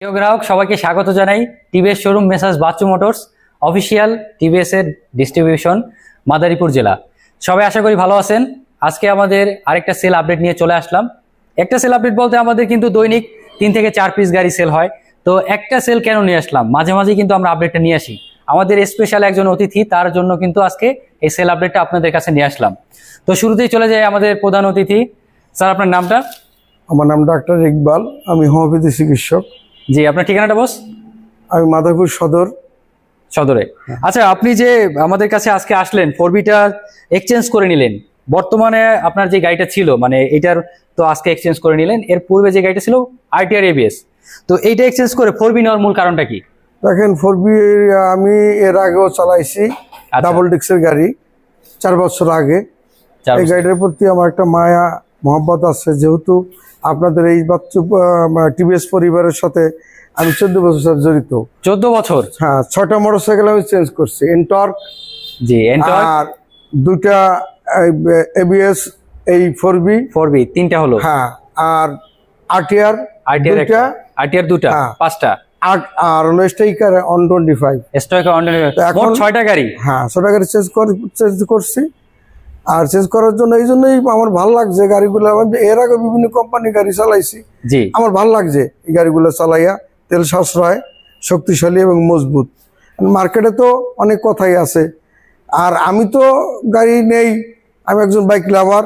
প্রিয় গ্রাহক, সবাইকে স্বাগত জানাই TVS showroom মেসাজ Bachchu motors, official TVS এর ডিস্ট্রিবিউশন মাদারীপুর জেলা। সবাই আশা করি ভালো আছেন। আজকে আমাদের আরেকটা সেল আপডেট নিয়ে চলে আসলাম। একটা সেল আপডেট বলতে আমাদের কিন্তু দৈনিক তিন থেকে চার পিস গাড়ি সেল হয়। তো একটা সেল কেন নিয়ে আসলাম? মাঝে মাঝে কিন্তু আমরা আপডেটটা নিয়ে আসি। আমাদের স্পেশাল একজন অতিথি, তার জন্য কিন্তু আজকে এই সেল আপডেটটা আপনাদের কাছে নিয়ে আসলাম। তো শুরুতেই চলে যায় আমাদের প্রধান অতিথি। স্যার, আপনার নামটা? আমার নাম ডাক্তার ইকবাল। আমি হোমিওপ্যাথি চিকিৎসক। জি আপনার ঠিকানাটা বস? আমি মাদারপুর সদর। সদরে। আচ্ছা আপনি যে আমাদের কাছে আজকে আসলেন ফোর বিটা এক্সচেঞ্জ করে নিলেন বর্তমানে আপনার যে গাড়িটা ছিল মানে এটার তো আজকে এক্সচেঞ্জ করে নিলেন এর পূর্বে যে গাড়িটা ছিল আরটিআর এবিএস তো এইটা এক্সচেঞ্জ করে ফোর বি নেওয়ার মূল কারণটা কি? দেখেন ফোর বি আমি এর আগেও চালাইছি আচ্ছা। ডাবল ডিক্সের গাড়ি চার বছর আগে। এই। গাড়িটার প্রতি আমার একটা মায়া মহব্বত আছে যেহেতু আপনাদের এই বাচ্চু টিভিএস পরিবারের সাথে আমি চোদ্দ বছর সাথে জড়িত। চোদ্দ বছর? হ্যাঁ ছয়টা মোটর সাইকেল আমি চেঞ্জ করছি এনটর্ক জি এন্টার আর দুটা এবিএস এই ফোর বি ফোর বি তিনটা হলো? হ্যাঁ আর আরটিআর আরটিআর দুইটা। আরটিআর দুটা হ্যাঁ। পাঁচটা? আর আর হলো স্ট্রাইকার অন টোয়েন্টি ফাইভ। এখন- ছয়টা গাড়ি? হ্যাঁ ছটা গাড়ি চেঞ্জ চেঞ্জ করছি। আর চেঞ্জ করার জন্য এই জন্যই আমার ভালো লাগছে গাড়িগুলো। আমি এর আগে বিভিন্ন কোম্পানি গাড়ি চালাইছি। জি। আমার ভালো লাগছে এই গাড়িগুলো চালাইয়া। তেল সাশ্রয় শক্তিশালী এবং মজবুত। মার্কেটে তো অনেক কথাই আছে। আর আমি তো গাড়ি নেই। আমি একজন বাইক লাভার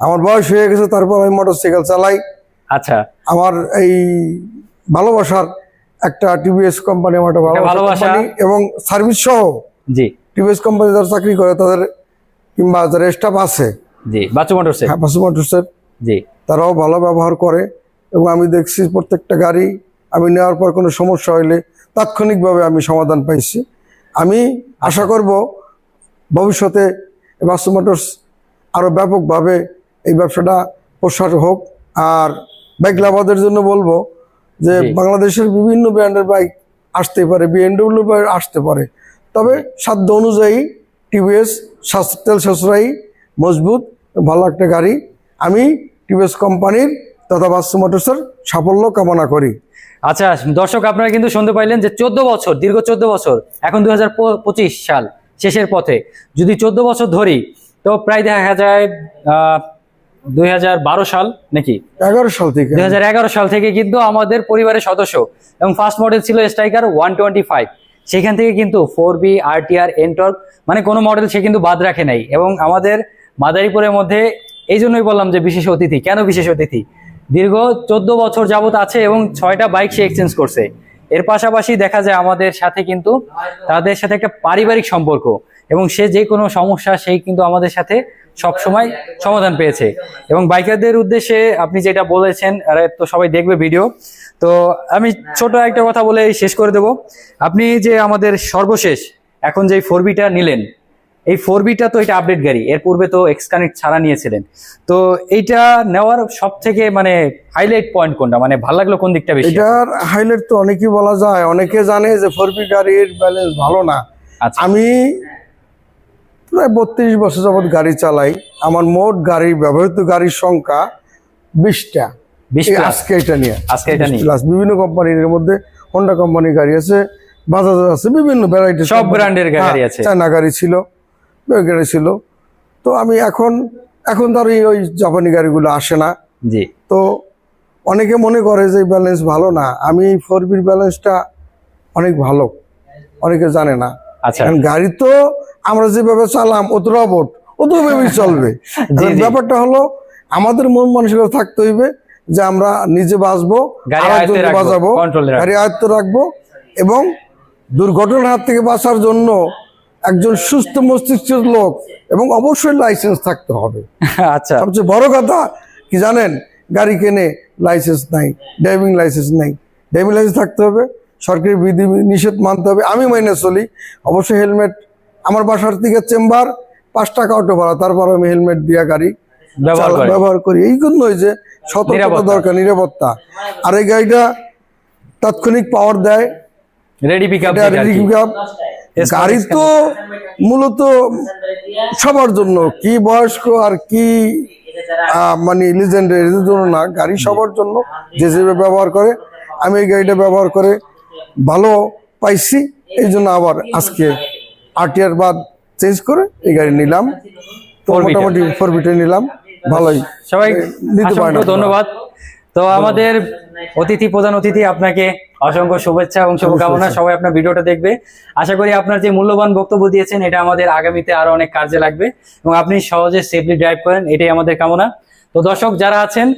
আমার বয়স হয়ে গেছে তারপর আমি মোটর সাইকেল চালাই। আচ্ছা। আমার এই ভালোবাসার একটা টিভিএস কোম্পানি আমার একটা ভালোবাসা। ভালোবাসা। এবং সার্ভিস সহ জি। টিভিএস কোম্পানি যারা চাকরি করে তাদের কিংবা যারা স্টাফ আছে। জি বাচ্চু হ্যাঁ মোটরসের জি। তারাও ভালো ব্যবহার করে এবং আমি দেখছি প্রত্যেকটা গাড়ি আমি নেওয়ার পর কোনো সমস্যা হইলে তাৎক্ষণিকভাবে আমি সমাধান পাইছি। আমি আশা করব ভবিষ্যতে বাসু মোটরস আরও ব্যাপকভাবে এই ব্যবসাটা প্রসার হোক। আর বাইক লাভারদের জন্য বলব যে বাংলাদেশের বিভিন্ন ব্র্যান্ডের বাইক আসতে পারে বিএনডব্লিউ বাইক আসতে পারে। তবে সাধ্য অনুযায়ী টিভিএস তেল সাশ্রয়ী মজবুত ভালো একটা গাড়ি। আমি টিভিএস কোম্পানির তথা বাসু মোটরসের সাফল্য কামনা করি। আচ্ছা দর্শক আপনারা কিন্তু শুনতে পাইলেন যে চোদ্দ বছর দীর্ঘ চোদ্দ বছর এখন দুই হাজার পঁচিশ সাল শেষের পথে। যদি চোদ্দ বছর ধরি তো প্রায় দেখা যায় দুই হাজার বারো সাল নাকি? এগারো সাল থেকে। দুই হাজার এগারো সাল থেকে কিন্তু আমাদের পরিবারের সদস্য এবং ফার্স্ট মডেল ছিল স্ট্রাইকার ওয়ান টোয়েন্টি ফাইভ সেখান থেকে কিন্তু ফোর বি আরটিআর এনটর্ক মানে কোনো মডেল সে কিন্তু বাদ রাখে নাই। এবং আমাদের মাদারীপুরের মধ্যে এই জন্যই বললাম যে বিশেষ অতিথি। কেন বিশেষ অতিথি? দীর্ঘ চোদ্দ বছর যাবত আছে এবং ছয়টা বাইক সে এক্সচেঞ্জ করছে। এর পাশাপাশি দেখা যায় আমাদের সাথে কিন্তু তাদের সাথে একটা পারিবারিক সম্পর্ক এবং সে যে কোনো সমস্যা সেই কিন্তু আমাদের সাথে সব সময় সমাধান পেয়েছে। এবং বাইকারদের উদ্দেশ্যে আপনি যেটা বলেছেন তো সবাই দেখবে ভিডিও তো আমি ছোট একটা কথা বলে শেষ করে দেব। আপনি যে আমাদের সর্বশেষ এখন যে ফোর বিটা নিলেন এই ফোর বিটা তো এটা আপডেট গাড়ি এর পূর্বে তো এক্স কানেক্ট ছাড়া নিয়েছিলেন। তো এইটা নেওয়ার সব থেকে মানে হাইলাইট পয়েন্ট কোনটা? মানে ভালো লাগল কোন দিকটা বেশি? এটার হাইলাইট তো অনেকেই বলা যায়। অনেকে জানে যে ফোর বি গাড়ির ব্যালেন্স ভালো না। আচ্ছা। আমি প্রায় বত্রিশ বছর যাবৎ গাড়ি চালাই। আমার মোট গাড়ি ব্যবহৃত গাড়ির সংখ্যা বিশটা। আজকে এটা নিয়ে। আজকে এটা নিয়ে। প্লাস বিভিন্ন কোম্পানির মধ্যে হোন্ডা কোম্পানির গাড়ি আছে বাজাজ আছে বিভিন্ন ভ্যারাইটি সব ব্র্যান্ডের গাড়ি আছে। চায়না গাড়ি ছিল গাড়ি ছিল। তো আমি এখন এখন তার ওই- জাপানি গাড়িগুলো আসে না। জি। তো অনেকে মনে করে যে ব্যালেন্স ভালো না। আমি এই ফোর বির ব্যালেন্সটা অনেক ভালো। অনেকে জানে না। আচ্ছা। কারণ গাড়ি তো আমরা যেভাবে চালাম অত রবট অতভাবেই চলবে। জি, আর জি। ব্যাপারটা হলো আমাদের মন মানসিকতা থাকতে হইবে। যে আমরা নিজে বাঁচবো বাঁচাবো। গাড়ি আয়ত্ত রাখব এবং দুর্ঘটনার হাত থেকে বাঁচার জন্য একজন সুস্থ মস্তিষ্কের লোক এবং অবশ্যই লাইসেন্স থাকতে হবে। আচ্ছা। সবচেয়ে বড় কথা কি জানেন? গাড়ি কেনে লাইসেন্স নাই ড্রাইভিং লাইসেন্স নাই। ড্রাইভিং লাইসেন্স থাকতে হবে সরকারি বিধি নিষেধ মানতে হবে আমি মাইনে চলি। অবশ্যই হেলমেট আমার বাসার থেকে চেম্বার পাঁচ টাকা অটো ভাড়া তারপর আমি হেলমেট দিয়া গাড়ি ব্যবহার ব্যবহার করি। এই জন্যই যে সতর্কতা দরকার নিরাপত্তা। আর এই গাড়িটা তাৎক্ষণিক পাওয়ার দেয়। Ready pick up ready. গাড়ি তো মূলত সবার জন্য। কি বয়স্ক আর কি মানে লিজেন্ডের এদের জন্য না। গাড়ি সবার জন্য। যে যেভাবে ব্যবহার করে আমি এই গাড়িটা ব্যবহার করে ভালো পাইছি। এই জন্য আবার আজকে আরটিআর বাদ চেঞ্জ করে এই গাড়ি নিলাম। তো মোটামুটি ফোর বিটে নিলাম। ভালোই। সবাই ধন্যবাদ। তো আমাদের অতিথি প্রধান অতিথি আপনাকে অসংখ্য শুভেচ্ছা এবং শুভকামনা। সবাই আপনার ভিডিওটা দেখবে। আশা করি আপনার যে মূল্যবান বক্তব্য দিয়েছেন এটা আমাদের আগামীতে আরও অনেক কাজে লাগবে এবং আপনি সহজে সেফলি ড্রাইভ করেন এটাই আমাদের কামনা। তো দর্শক যারা আছেন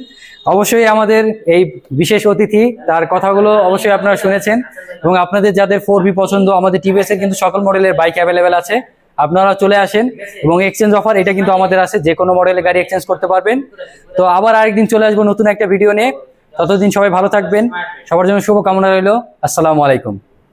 অবশ্যই আমাদের এই বিশেষ অতিথি তার কথাগুলো অবশ্যই আপনারা শুনেছেন এবং আপনাদের যাদের ফোর বি পছন্দ আমাদের টিভিএস এর কিন্তু সকল মডেলের বাইক অ্যাভেলেবেল আছে। আপনারা চলে আসেন এবং এক্সচেঞ্জ অফার এটা কিন্তু আমাদের আছে যে কোনো মডেলের গাড়ি এক্সচেঞ্জ করতে পারবেন। তো আবার আরেকদিন চলে আসব নতুন একটা ভিডিও নিয়ে। ততদিন সবাই ভালো থাকবেন। সবার জন্য শুভকামনা রইল। আসসালামু আলাইকুম।